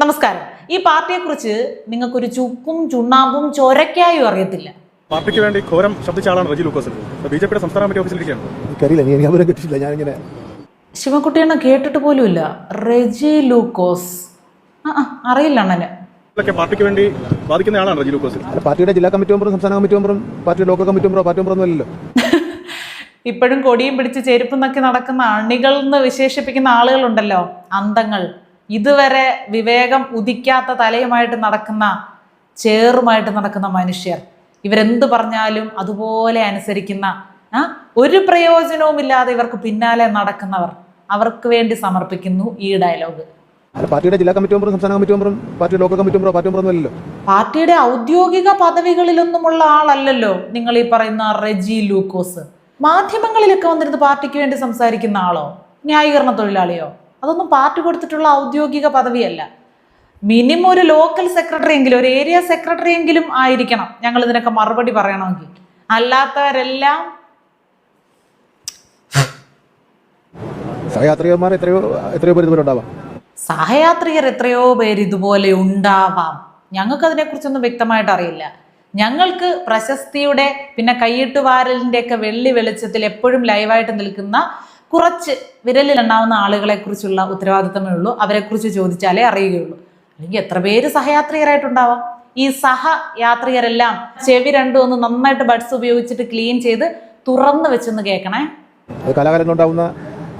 നമസ്കാരം. ഈ പാർട്ടിയെ പാർട്ടിയെക്കുറിച്ച് നിങ്ങൾക്കൊരു ചുക്കും ചുണ്ണാമ്പും ചൊരക്കായും അറിയത്തില്ല. പാർട്ടിക്ക് വേണ്ടി ഘോരം ശബ്ദിച്ച ആളാണ് റജി ലൂക്കോസ്. ബി ജെ പിയുടെ സംസ്ഥാന കമ്മിറ്റി ഓഫീസിലിരിക്കുകയാണ് എനിക്കറിയില്ല നീ എനിക്ക് അവരെ കിട്ടിയില്ല ഞാനിങ്ങനെ ശിവൻകുട്ടിയെണ്ണം കേട്ടിട്ട് പോലുമില്ല. റെജി ലൂക്കോസ്. ആ അറിയില്ല അണ്ണന്. ഇതൊക്കെ പാർട്ടിക്ക് വേണ്ടി ബാധിക്കുന്ന ആളാണ് റജി ലൂക്കോസ്. പാർട്ടിയുടെ ജില്ലാ കമ്മിറ്റി മെമ്പറും സംസ്ഥാന കമ്മിറ്റി മെമ്പറും ലോക്കൽ കമ്മിറ്റി മെമ്പറോ പാർട്ടി മെമ്പറൊന്നും അല്ലല്ലോ ഇപ്പോഴും കൊടിയും പിടിച്ച് ചെരുപ്പും നക്കി നടക്കുന്ന അണികൾ എന്ന് വിശേഷിപ്പിക്കുന്ന ആളുകളുണ്ടല്ലോ അന്തങ്ങൾ. ഇതുവരെ വിവേകം ഉദിക്കാത്ത തലയുമായിട്ട് നടക്കുന്ന ചേറുമായിട്ട് നടക്കുന്ന മനുഷ്യർ ഇവരെന്ത് പറഞ്ഞാലും അതുപോലെ അനുസരിക്കുന്ന ആ ഒരു പ്രയോജനവുമില്ലാതെ ഇവർക്ക് പിന്നാലെ നടക്കുന്നവർ അവർക്ക് വേണ്ടി സമർപ്പിക്കുന്നു ഈ ഡയലോഗ്. പാർട്ടിയുടെ ജില്ലാ കമ്മിറ്റി മെമ്പറും സംസ്ഥാന കമ്മിറ്റി മെമ്പറും പാർട്ടിയുടെ ലോക്കൽ കമ്മിറ്റി മെമ്പറോ പാർട്ടി അല്ലല്ലോ പാർട്ടിയുടെ ഔദ്യോഗിക പദവികളിലൊന്നുമുള്ള ആളല്ലല്ലോ നിങ്ങൾ ഈ പറയുന്ന റെജി ലൂക്കോസ്. മാധ്യമങ്ങളിലൊക്കെ വന്നിരുന്ന് പാർട്ടിക്ക് വേണ്ടി സംസാരിക്കുന്ന ആളോ? ന്യായീകരണ തൊഴിലാളിയോ? അതൊന്നും പാർട്ടി കൊടുത്തിട്ടുള്ള ഔദ്യോഗിക പദവിയല്ല. മിനിമം ഒരു ലോക്കൽ സെക്രട്ടറി എങ്കിലും ഒരു ഏരിയ സെക്രട്ടറി എങ്കിലും ആയിരിക്കണം ഞങ്ങൾ ഇതിനൊക്കെ മറുപടി പറയണമെങ്കിൽ. അല്ലാത്തവരെല്ലാം സഹയാത്രികന്മാർ എത്രയോ എത്രയോ പേര് ഇതുപോലെ ഉണ്ടാവാം. സഹയാത്രികർ എത്രയോ പേര് ഇതുപോലെ ഉണ്ടാവാം. ഞങ്ങൾക്ക് അതിനെക്കുറിച്ചൊന്നും വ്യക്തമായിട്ട് അറിയില്ല. ഞങ്ങൾക്ക് പ്രശസ്തിയുടെ പിന്നെ കൈയിട്ട് വാരലിന്റെ ഒക്കെ വെള്ളി വെളിച്ചത്തിൽ എപ്പോഴും ലൈവായിട്ട് നിൽക്കുന്ന കുറച്ച് വിരലിലുണ്ടാവുന്ന ആളുകളെ കുറിച്ചുള്ള ഉത്തരവാദിത്തമേ ഉള്ളൂ. അവരെക്കുറിച്ച് ചോദിച്ചാലേ അറിയുകയുള്ളൂ. അല്ലെങ്കിൽ എത്ര പേര് സഹയാത്രികരായിട്ടുണ്ടാവാം? ഈ സഹയാത്രികരെല്ലാം ചെവി രണ്ടും ഒന്ന് നന്നായിട്ട് ബഡ്സ് ഉപയോഗിച്ചിട്ട് ക്ലീൻ ചെയ്ത് തുറന്നു വെച്ചൊന്ന് കേൾക്കണേ. അത് കാലാകാലങ്ങളുണ്ടാവുന്ന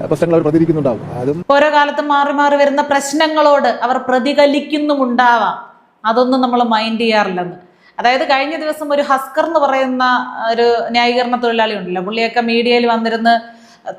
പ്രശ്നങ്ങൾ അവർ പ്രതികരിക്കുന്നുണ്ടാവും. അതും ഓരോ കാലത്തും മാറി മാറി വരുന്ന പ്രശ്നങ്ങളോട് അവർ പ്രതികരിക്കുന്നുമുണ്ടാവാം. അതൊന്നും നമ്മൾ മൈൻഡ് ചെയ്യാറില്ലെന്ന്. അതായത് കഴിഞ്ഞ ദിവസം ഒരു ഹസ്കർ എന്ന് പറയുന്ന ഒരു ന്യായീകരണ തൊഴിലാളി ഉണ്ടല്ലോ. പുള്ളിയൊക്കെ മീഡിയയിൽ വന്നിരുന്ന്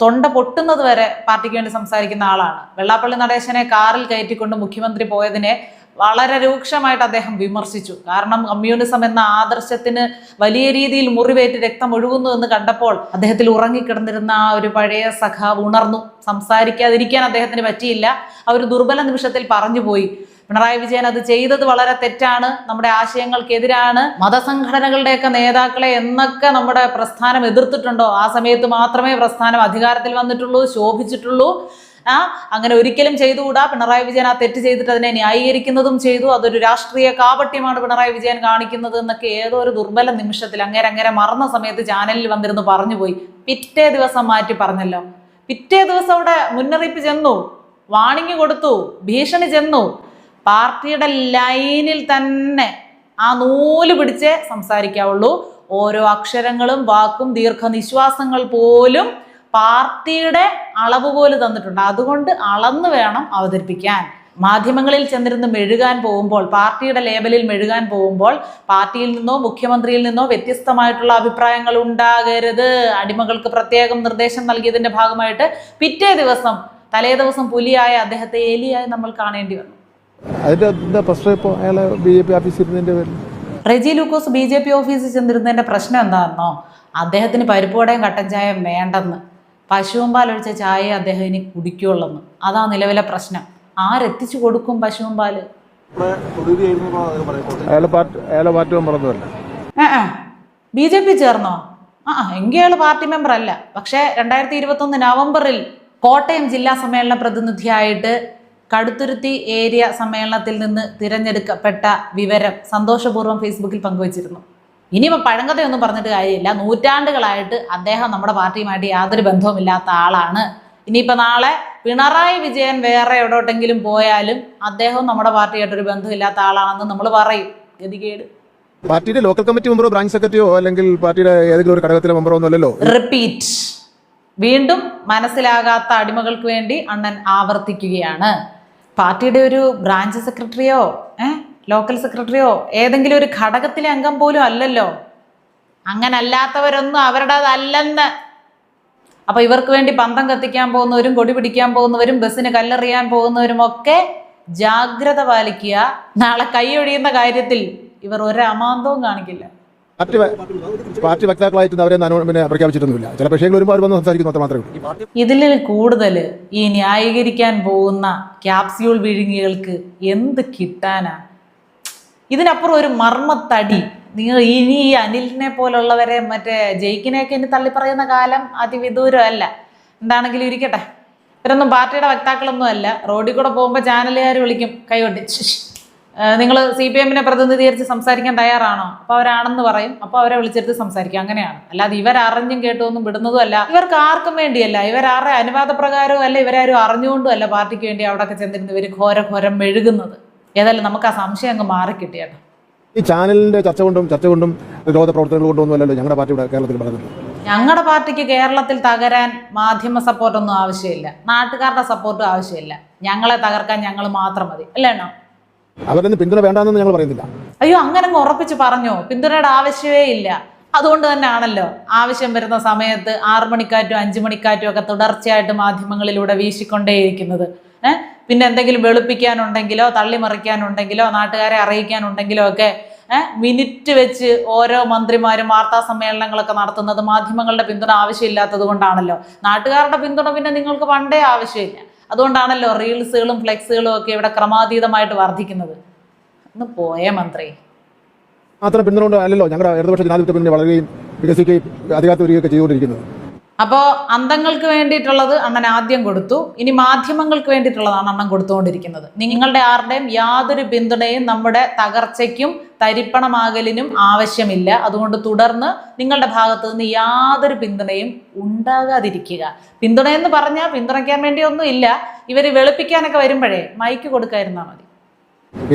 തൊണ്ട പൊട്ടുന്നത് വരെ പാർട്ടിക്ക് വേണ്ടി സംസാരിക്കുന്ന ആളാണ്. വെള്ളാപ്പള്ളി നടേശനെ കാറിൽ കയറ്റിക്കൊണ്ട് മുഖ്യമന്ത്രി പോയതിനെ വളരെ രൂക്ഷമായിട്ട് അദ്ദേഹം വിമർശിച്ചു. കാരണം കമ്മ്യൂണിസം എന്ന ആദർശത്തിന് വലിയ രീതിയിൽ മുറിവേറ്റ് രക്തം ഒഴുകുന്നു എന്ന് കണ്ടപ്പോൾ അദ്ദേഹത്തിൽ ഉറങ്ങിക്കിടന്നിരുന്ന ആ ഒരു പഴയ സഖാവ് ഉണർന്നു. സംസാരിക്കാതിരിക്കാൻ അദ്ദേഹത്തിന് പറ്റിയില്ല. ആ ഒരു ദുർബല നിമിഷത്തിൽ പറഞ്ഞുപോയി. പിണറായി വിജയൻ അത് ചെയ്തത് വളരെ തെറ്റാണ്. നമ്മുടെ ആശയങ്ങൾക്കെതിരാണ്. മതസംഘടനകളുടെയൊക്കെ നേതാക്കളെ എന്നൊക്കെ നമ്മുടെ പ്രസ്ഥാനം എതിർത്തിട്ടുണ്ടോ? ആ സമയത്ത് മാത്രമേ പ്രസ്ഥാനം അധികാരത്തിൽ വന്നിട്ടുള്ളൂ ശോഭിച്ചിട്ടുള്ളൂ. ആ അങ്ങനെ ഒരിക്കലും ചെയ്തുകൂടാ. പിണറായി വിജയൻ ആ തെറ്റ് ചെയ്തിട്ട് അതിനെ ന്യായീകരിക്കുന്നതും ചെയ്തു. അതൊരു രാഷ്ട്രീയ കാപട്യമാണ് പിണറായി വിജയൻ കാണിക്കുന്നത് എന്നൊക്കെ ഏതോ ഒരു ദുർബല നിമിഷത്തിൽ അങ്ങനെ അങ്ങനെ മറന്ന സമയത്ത് ചാനലിൽ വന്നിരുന്ന് പറഞ്ഞുപോയി. പിറ്റേ ദിവസം മാറ്റി പറഞ്ഞല്ലോ. പിറ്റേ ദിവസം അവിടെ മുന്നറിയിപ്പ് ചെന്നു. വാണിംഗ് കൊടുത്തു. ഭീഷണി ചെന്നു. പാർട്ടിയുടെ ലൈനിൽ തന്നെ ആ നൂൽ പിടിച്ച് സംസാരിക്കാവുള്ളൂ. ഓരോ അക്ഷരങ്ങളും വാക്കും ദീർഘനിശ്വാസങ്ങൾ പോലും പാർട്ടിയുടെ അളവ് പോലെ തന്നിട്ടുണ്ട്. അതുകൊണ്ട് അളന്ന് വേണം അവതരിപ്പിക്കാൻ. മാധ്യമങ്ങളിൽ ചെന്നിരുന്ന് മെഴുകാൻ പോകുമ്പോൾ പാർട്ടിയുടെ ലേബലിൽ മെഴുകാൻ പോകുമ്പോൾ പാർട്ടിയിൽ നിന്നോ മുഖ്യമന്ത്രിയിൽ നിന്നോ വ്യത്യസ്തമായിട്ടുള്ള അഭിപ്രായങ്ങൾ ഉണ്ടാകരുത്. അടിമകൾക്ക് പ്രത്യേകം നിർദ്ദേശം നൽകിയതിന്റെ ഭാഗമായിട്ട് പിറ്റേ ദിവസം തലേ ദിവസം പുലിയായ അദ്ദേഹത്തെ എലിയായി നമ്മൾ കാണേണ്ടി വന്നു. അതിന്റെ എന്താ പ്രശ്നം ഇപ്പോൾ അയാളെ ബി ജെ പി പേരിൽ. Reji Lukose B J P ഓഫീസിൽ ചെന്നിരുന്നതിന്റെ പ്രശ്നം എന്താണെന്നോ അദ്ദേഹത്തിന് പരിപ്പുവടയും കട്ടൻ ചായയും വേണ്ടെന്ന്. പശുവും ഒഴിച്ച ചായ അദ്ദേഹം ഇനി കുടിക്കുള്ളെന്ന്. അതാ നിലവിലെ പ്രശ്നം. ആരെത്തിച്ചു കൊടുക്കും പശുവും പാൽ? അയാളെ പാർട്ടി മെമ്പറൊന്നുമല്ല ബി ജെ പി ചേർന്നോ? ആ ആ, എങ്കിൽ അയാൾ പാർട്ടി മെമ്പർ അല്ല പക്ഷേ രണ്ടായിരത്തി ഇരുപത്തൊന്ന് നവംബറിൽ കോട്ടയം ജില്ലാ സമ്മേളന പ്രതിനിധിയായിട്ട് കടുത്തുരുത്തി ഏരിയ സമ്മേളനത്തിൽ നിന്ന് തിരഞ്ഞെടുക്കപ്പെട്ട വിവരം സന്തോഷപൂർവം ഫേസ്ബുക്കിൽ പങ്കുവച്ചിരുന്നു. ഇനിയിപ്പോൾ പഴങ്കഥയൊന്നും പറഞ്ഞിട്ട് കാര്യമില്ല. നൂറ്റാണ്ടുകളായിട്ട് അദ്ദേഹം നമ്മുടെ പാർട്ടിയുമായിട്ട് യാതൊരു ബന്ധവുമില്ലാത്ത ആളാണ്. ഇനിയിപ്പോൾ നാളെ പിണറായി വിജയൻ വേറെ എവിടോട്ടെങ്കിലും പോയാലും അദ്ദേഹം നമ്മുടെ പാർട്ടിയായിട്ടൊരു ബന്ധമില്ലാത്ത ആളാണെന്ന് നമ്മൾ പറയും. ഗതികേട്. പാർട്ടിയുടെ ലോക്കൽ കമ്മിറ്റി മെമ്പറോ ബ്രാഞ്ച് സെക്രട്ടറിയോ അല്ലെങ്കിൽ പാർട്ടിയുടെ ഏതെങ്കിലും ഒരു ഘടകത്തിലെ മെമ്പറോ ഒന്നുമല്ലോ റിപ്പീറ്റ്. വീണ്ടും മനസ്സിലാകാത്ത അടിമകൾക്ക് വേണ്ടി അണ്ണൻ ആവർത്തിക്കുകയാണ്. പാർട്ടിയുടെ ഒരു ബ്രാഞ്ച് സെക്രട്ടറിയോ ലോക്കൽ സെക്രട്ടറിയോ ഏതെങ്കിലും ഒരു ഘടകത്തിലെ അംഗം പോലും അല്ലല്ലോ. അങ്ങനല്ലാത്തവരൊന്നും അവരുടേതല്ലെന്ന്. അപ്പൊ ഇവർക്ക് വേണ്ടി പന്തം കത്തിക്കാൻ പോകുന്നവരും കൊടി പിടിക്കാൻ പോകുന്നവരും ബസ്സിന് കല്ലെറിയാൻ പോകുന്നവരും ഒക്കെ ജാഗ്രത പാലിക്കുക. നാളെ കൈയൊഴിയുന്ന കാര്യത്തിൽ ഇവർ ഒരമാന്തവും കാണിക്കില്ല. പാർട്ടി പാർട്ടി വക്താക്കളായിട്ട് അവരെ പിന്നെ പ്രഖ്യാപിച്ചിട്ടൊന്നുമില്ല. ചില വിഷയങ്ങൾ ഒരുപാട് വന്ന് സംസാരിക്കുന്നു അത്ര മാത്രമേ ഉള്ളൂ. ഇതിൽ കൂടുതൽ ഈ ന്യായീകരിക്കാൻ പോകുന്ന ക്യാപ്സ്യൂൾ വിഴുങ്ങികൾക്ക് എന്ത് കിട്ടാനാ? ഇതിനപ്പുറം ഒരു മർമ്മത്തടി. നിങ്ങൾ ഇനി ഈ അനിലിനെ പോലുള്ളവരെ മറ്റേ ജയിക്കിനെയൊക്കെ ഇനി തള്ളിപ്പറയുന്ന കാലം അതിവിദൂരമല്ല. എന്താണെങ്കിലും ഇരിക്കട്ടെ. ഇവരൊന്നും പാർട്ടിയുടെ വക്താക്കളൊന്നും അല്ല റോഡിൽ കൂടെ പോകുമ്പോൾ ചാനലുകാർ വിളിക്കും കൈകൊട്ടി നിങ്ങൾ സി പി എമ്മിനെ പ്രതിനിധീകരിച്ച് സംസാരിക്കാൻ തയ്യാറാണോ? അപ്പൊ അവരാണെന്ന് പറയും. അപ്പോൾ അവരെ വിളിച്ചെടുത്ത് സംസാരിക്കും. അങ്ങനെയാണ്. അല്ലാതെ ഇവരറിഞ്ഞും കേട്ടൊന്നും വിടുന്നതും അല്ല. ഇവർക്ക് ആർക്കും വേണ്ടിയല്ല. ഇവരാരുടെ അനുവാദപ്രകാരവും അല്ല ഇവരാരും അറിഞ്ഞുകൊണ്ടും അല്ല പാർട്ടിക്ക് വേണ്ടി അവിടെയൊക്കെ ചെന്നിരുന്ന് ഇവർ ഘോര ഘോരം മെഴുകുന്നത്. ഏതായാലും നമുക്ക് ആ സംശയം അങ്ങ് മാറിക്കിട്ടിയേട്ടോ ഈ ചാനലിന്റെ ചർച്ച കൊണ്ടും ചർച്ച കൊണ്ടും വിരോധ പ്രവർത്തനങ്ങൾ കൊണ്ടും ഒന്നുമല്ലല്ലോ ഞങ്ങളുടെ പാർട്ടി ഇവിടെ കേരളത്തിൽ വളർന്നത് ഞങ്ങളുടെ പാർട്ടിക്ക് കേരളത്തിൽ തകരാൻ മാധ്യമ സപ്പോർട്ടൊന്നും ആവശ്യമില്ല. നാട്ടുകാരുടെ സപ്പോർട്ടും ആവശ്യമില്ല. ഞങ്ങളെ തകർക്കാൻ ഞങ്ങൾ മാത്രം മതി. അല്ലേ നിന്ന് പിന്തുണ വേണ്ടാന്ന് ഞങ്ങൾ പറയുന്നില്ല. അയ്യോ അങ്ങനെ അങ്ങ് ഉറപ്പിച്ച് പറഞ്ഞു. പിന്തുണയുടെ ആവശ്യമേ ഇല്ല. അതുകൊണ്ട് തന്നെ ആണല്ലോ ആവശ്യം വരുന്ന സമയത്ത് ആറു മണിക്കാറ്റും അഞ്ചു മണിക്കാറ്റും ഒക്കെ തുടർച്ചയായിട്ട് മാധ്യമങ്ങളിലൂടെ വീശിക്കൊണ്ടേയിരിക്കുന്നത്. ഏഹ് പിന്നെ എന്തെങ്കിലും വെളുപ്പിക്കാനുണ്ടെങ്കിലോ തള്ളിമറിക്കാനുണ്ടെങ്കിലോ നാട്ടുകാരെ അറിയിക്കാനുണ്ടെങ്കിലോ ഒക്കെ മിനിറ്റ് വെച്ച് ഓരോ മന്ത്രിമാരും വാർത്താ സമ്മേളനങ്ങളൊക്കെ നടത്തുന്നത് മാധ്യമങ്ങളുടെ പിന്തുണ ആവശ്യമില്ലാത്തത് കൊണ്ടാണല്ലോ. നാട്ടുകാരുടെ പിന്തുണ പിന്നെ നിങ്ങൾക്ക് പണ്ടേ ആവശ്യമില്ല. അതുകൊണ്ടാണല്ലോ റീൽസുകളും ഫ്ലെക്സുകളും ഒക്കെ ഇവിടെ ക്രമാതീതമായിട്ട് വർദ്ധിക്കുന്നത്. ഒന്ന് പോയേ മന്ത്രി. മാത്രം പിന്തുണ അല്ലല്ലോ ഞങ്ങളുടെ ഇടതുപക്ഷ ജനാധിപത്യ പിന്തുണ വളരുകയും വികസിക്കുകയും അധികാരത്തിൽ വരികയൊക്കെ ചെയ്തുകൊണ്ടിരിക്കുന്നത്. അപ്പോൾ അന്തങ്ങൾക്ക് വേണ്ടിയിട്ടുള്ളത് അണ്ണൻ ആദ്യം കൊടുത്തു. ഇനി മാധ്യമങ്ങൾക്ക് വേണ്ടിയിട്ടുള്ളതാണ് അണ്ണൻ കൊടുത്തുകൊണ്ടിരിക്കുന്നത്. നിങ്ങളുടെ ആരുടെയും യാതൊരു പിന്തുണയും നമ്മുടെ തകർച്ചയ്ക്കും തരിപ്പണമാകലിനും ആവശ്യമില്ല. അതുകൊണ്ട് തുടർന്ന് നിങ്ങളുടെ ഭാഗത്ത് നിന്ന് യാതൊരു പിന്തുണയും ഉണ്ടാകാതിരിക്കുക. പിന്തുണയെന്ന് പറഞ്ഞാൽ പിന്തുണയ്ക്കാൻ വേണ്ടിയൊന്നും ഇല്ല. ഇവർ വെളുപ്പിക്കാനൊക്കെ വരുമ്പോഴേ മൈക്ക് കൊടുക്കാതിരുന്നാൽ മതി.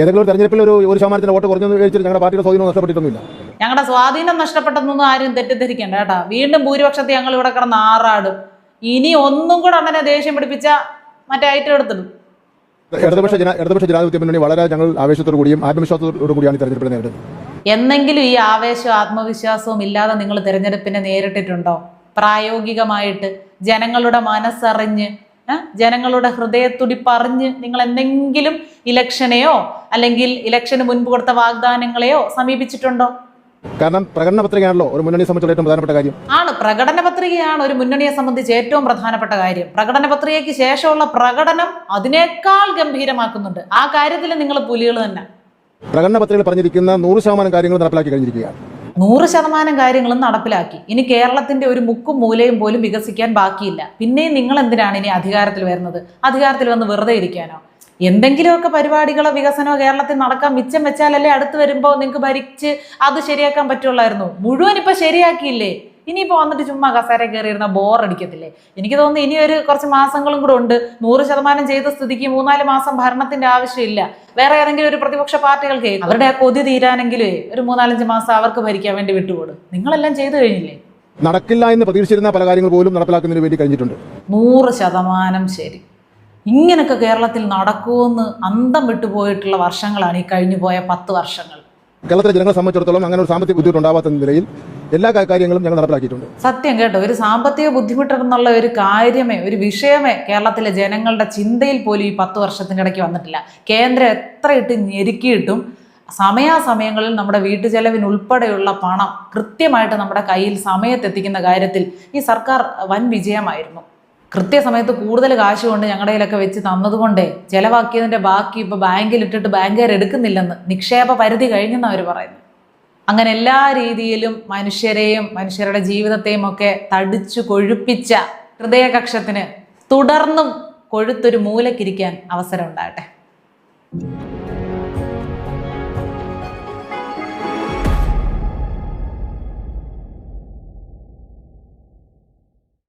ഏതെങ്കിലും തെരഞ്ഞെടുപ്പിൽ ഒരു ഒരു ശതമാനത്തിന് വോട്ട് കുറഞ്ഞു ഞങ്ങളുടെ പാർട്ടിയുടെ സ്വാധീനം നഷ്ടപ്പെട്ടിട്ടൊന്നുമില്ല. ഞങ്ങളുടെ സ്വാധീനം നഷ്ടപ്പെട്ടതൊന്നും ആരും തെറ്റിദ്ധരിക്കേണ്ട കേട്ടോ. വീണ്ടും ഭൂരിപക്ഷത്തെ ഞങ്ങൾ ഇവിടെ കിടന്ന് ആറാടും. ഇനി ഒന്നും കൂടെ അങ്ങനെ ദേഷ്യം പിടിപ്പിച്ച മറ്റേ ഐറ്റം എടുത്തിടും. ഇടതുപക്ഷ ജന ഇടതുപക്ഷ ജനാധിപത്യ മുന്നണി വളരെ ഞങ്ങൾ ആവേശത്തോടു കൂടിയും ആത്മവിശ്വാസത്തോടു കൂടിയാണ് ഈ തെരഞ്ഞെടുപ്പിൽ നേരിടുന്നത്. എന്നെങ്കിലും ഈ ആവേശവും ആത്മവിശ്വാസവും ഇല്ലാതെ നിങ്ങൾ തിരഞ്ഞെടുപ്പിനെ നേരിട്ടിട്ടുണ്ടോ? പ്രായോഗികമായിട്ട് ജനങ്ങളുടെ മനസ്സറിഞ്ഞ് ജനങ്ങളുടെ ജനങ്ങളുടെ ഹൃദയത്തുടിപ്പറിഞ്ഞ് നിങ്ങൾ എന്തെങ്കിലും ഇലക്ഷനെയോ അല്ലെങ്കിൽ ഇലക്ഷന് മുൻപ് കൊടുത്ത വാഗ്ദാനങ്ങളെയോ സമീപിച്ചിട്ടുണ്ടോ? കാരണം പ്രകടന പത്രികയാണല്ലോ ഒരു മുന്നണിയെ സംബന്ധിച്ചുള്ള ഏറ്റവും പ്രധാനപ്പെട്ട കാര്യം. ആണ് പ്രകടന പത്രികയാണ് ഒരു മുന്നണിയെ സംബന്ധിച്ച് ഏറ്റവും പ്രധാനപ്പെട്ട കാര്യം. പ്രകടന പത്രികയ്ക്ക് ശേഷമുള്ള പ്രകടനം അതിനേക്കാൾ ഗംഭീരമാക്കുന്നുണ്ട്. ആ കാര്യത്തിൽ നിങ്ങൾ പുലികൾ തന്നെ. പ്രകടന പത്രികയിൽ പറഞ്ഞിരിക്കുന്ന നൂറ് ശതമാനം കാര്യങ്ങൾ നടപ്പിലാക്കി കഴിഞ്ഞിരിക്കുകയാണ്. നൂറ് ശതമാനം കാര്യങ്ങളും നടപ്പിലാക്കി. ഇനി കേരളത്തിന്റെ ഒരു മുക്കും മൂലയും പോലും വികസിക്കാൻ ബാക്കിയില്ല. പിന്നെയും നിങ്ങൾ എന്തിനാണ് ഇനി അധികാരത്തിൽ വരുന്നത്? അധികാരത്തിൽ വന്ന് വെറുതെ ഇരിക്കാനോ? എന്തെങ്കിലുമൊക്കെ പരിപാടികളോ വികസനമോ കേരളത്തിൽ നടക്കാൻ മിച്ചം വെച്ചാലല്ലേ അടുത്ത് വരുമ്പോൾ നിങ്ങൾക്ക് ഭരിച്ച് അത് ശരിയാക്കാൻ പറ്റുള്ളായിരുന്നു. മുഴുവൻ ഇപ്പൊ ശരിയാക്കിയില്ലേ? ഇനിയിപ്പോൾ വന്നിട്ട് ചുമ്മാ കസേര കയറിയിരുന്ന ബോർ അടിക്കത്തില്ലേ എനിക്ക് തോന്നുന്നു ഇനി ഒരു കുറച്ച് മാസങ്ങളും കൂടെ ഉണ്ട്. നൂറ് ശതമാനം ചെയ്ത സ്ഥിതിക്ക് മൂന്നാൽ മാസം ഭരണത്തിന്റെ ആവശ്യമില്ല. വേറെ ഏതെങ്കിലും ഒരു പ്രതിപക്ഷ പാർട്ടികൾക്ക് അവരുടെ ആ കൊതി തീരാനെങ്കിലേ ഒരു മൂന്നാലഞ്ച് മാസം അവർക്ക് ഭരിക്കാൻ വേണ്ടി വിട്ടുകൊടു നിങ്ങളെല്ലാം ചെയ്തു കഴിഞ്ഞില്ലേ? നടക്കില്ല എന്ന് പ്രതീക്ഷിച്ചിരുന്ന പല കാര്യങ്ങൾ പോലും നടപ്പിലാക്കുന്നതിന് വേണ്ടി കഴിഞ്ഞിട്ടുണ്ട്. നൂറ് ശതമാനം ശരി. ഇങ്ങനൊക്കെ കേരളത്തിൽ നടക്കുമെന്ന് അന്തം വിട്ടുപോയിട്ടുള്ള വർഷങ്ങളാണ് ഈ കഴിഞ്ഞു പോയ പത്ത് വർഷങ്ങൾ. കേരളത്തിലെ ജനങ്ങളെ സംബന്ധിച്ചിടത്തോളം അങ്ങനെ ഒരു സാമ്പത്തിക ബുദ്ധിമുട്ട് ഉണ്ടാവാത്ത നിലയിൽ എല്ലാ കാര്യങ്ങളും ഞങ്ങൾ നടപ്പിലാക്കിയിട്ടുണ്ട്. സത്യം കേട്ടോ ഒരു സാമ്പത്തിക ബുദ്ധിമുട്ടെന്നുള്ള ഒരു കാര്യമേ ഒരു വിഷയമേ കേരളത്തിലെ ജനങ്ങളുടെ ചിന്തയിൽ പോലും ഈ പത്ത് വർഷത്തിനിടയ്ക്ക് വന്നിട്ടില്ല. കേന്ദ്രം എത്രയിട്ട് ഇട്ട് ഞെരുക്കിയിട്ടും സമയാസമയങ്ങളിൽ നമ്മുടെ വീട്ടു ചെലവിനുൾപ്പെടെയുള്ള പണം കൃത്യമായിട്ട് നമ്മുടെ കയ്യിൽ സമയത്തെത്തിക്കുന്ന കാര്യത്തിൽ ഈ സർക്കാർ വൻ വിജയമായിരുന്നു. കൃത്യസമയത്ത് കൂടുതൽ കാശ് കൊണ്ട് ഞങ്ങളുടെ കയ്യിലൊക്കെ വെച്ച് തന്നതുകൊണ്ടേ ചിലവാക്കിയതിന്റെ ബാക്കി ഇപ്പോൾ ബാങ്കിൽ ഇട്ടിട്ട് ബാങ്കുകാർ എടുക്കുന്നില്ലെന്ന് നിക്ഷേപ പരിധി കഴിഞ്ഞെന്ന് അവർ പറയുന്നു. അങ്ങനെ എല്ലാ രീതിയിലും മനുഷ്യരെയും മനുഷ്യരുടെ ജീവിതത്തെയും ഒക്കെ തടിച്ചു കൊഴുപ്പിച്ച ഹൃദയകക്ഷത്തിന് തുടർന്നും കൊഴുത്തൊരു മൂലക്കിരിക്കാൻ അവസരം ഉണ്ടാകട്ടെ.